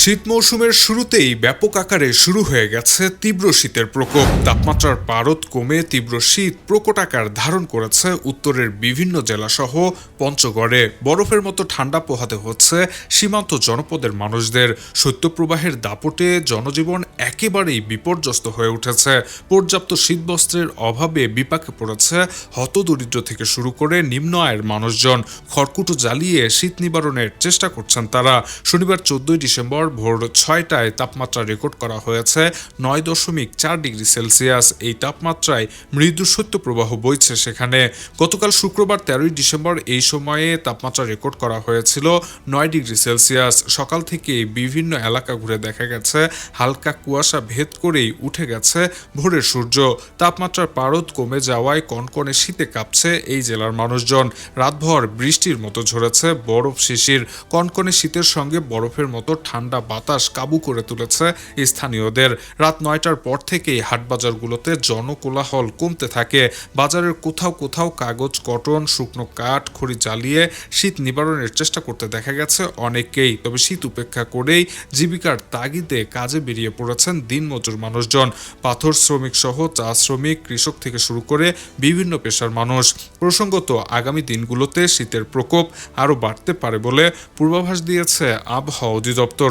শীত মৌসুমের শুরুতেই ব্যাপক আকারে শুরু হয়ে গেছে তীব্র শীতের প্রকোপ। তাপমাত্রার পারদ কমে তীব্র শীত প্রকট আকার ধারণ করেছে উত্তরের বিভিন্ন জেলাসহ পঞ্চগড়ে। বরফের মতো ঠান্ডা পোহাতে হচ্ছে সীমান্ত জনপদের মানুষদের। শৈত্যপ্রবাহের দাপটে জনজীবন একেবারেই বিপর্যস্ত হয়ে উঠেছে। পর্যাপ্ত শীতবস্ত্রের অভাবে বিপাকে পড়েছে হতদরিদ্র থেকে শুরু করে নিম্ন আয়ের মানুষজন। খড়কুটো জ্বালিয়ে শীত নিবারণের চেষ্টা করছেন তারা। শনিবার চোদ্দই ডিসেম্বর ভোর ছয়টায় তাপমাত্রা রেকর্ড করা হয়েছে। নয় দশমিক চার ডিগ্রি সেলসিয়াস। এই তাপমাত্রায় মৃদু শৈত্যপ্রবাহ বইছে সেখানে। গতকাল শুক্রবার তেরোই ডিসেম্বর এই সময়ে তাপমাত্রা রেকর্ড করা হয়েছিল নয় ডিগ্রি সেলসিয়াস। সকাল থেকে বিভিন্ন এলাকা ঘুরে দেখা গেছে। হালকা কুয়াশা ভেদ করেই উঠে গেছে ভোরের সূর্য। তাপমাত্রার পারদ কমে যাওয়ায় কনকনে শীতে কাঁপছে এই জেলার মানুষজন। রাতভর বৃষ্টির মতো ঝরেছে বরফ শিশির। কনকনে শীতের সঙ্গে বরফের মতো ঠান্ডা বাতাস কাবু করে তুলেছে স্থানীয়দের। রাত নয়টার পর থেকেই হাটবাজারগুলোতে জনকোলাহল কমতে থাকে। বাজারের কোথাও কোথাও কাগজ, কটন, শুকনো কাঠ, খড়ি জ্বালিয়ে শীত নিবারণের চেষ্টা করতে দেখা গেছে অনেকেই তবে শীত উপেক্ষা করেই জীবিকার তাগিদে কাজে বেরিয়ে পড়েছেন দিনমজুর মানুষজন। পাথর শ্রমিক সহ চা শ্রমিক, কৃষক থেকে শুরু করে বিভিন্ন পেশার মানুষ। প্রসঙ্গত, আগামী দিনগুলোতে শীতের প্রকোপ আরও বাড়তে পারে বলে পূর্বাভাস দিয়েছে আবহাওয়া অধিদপ্তর।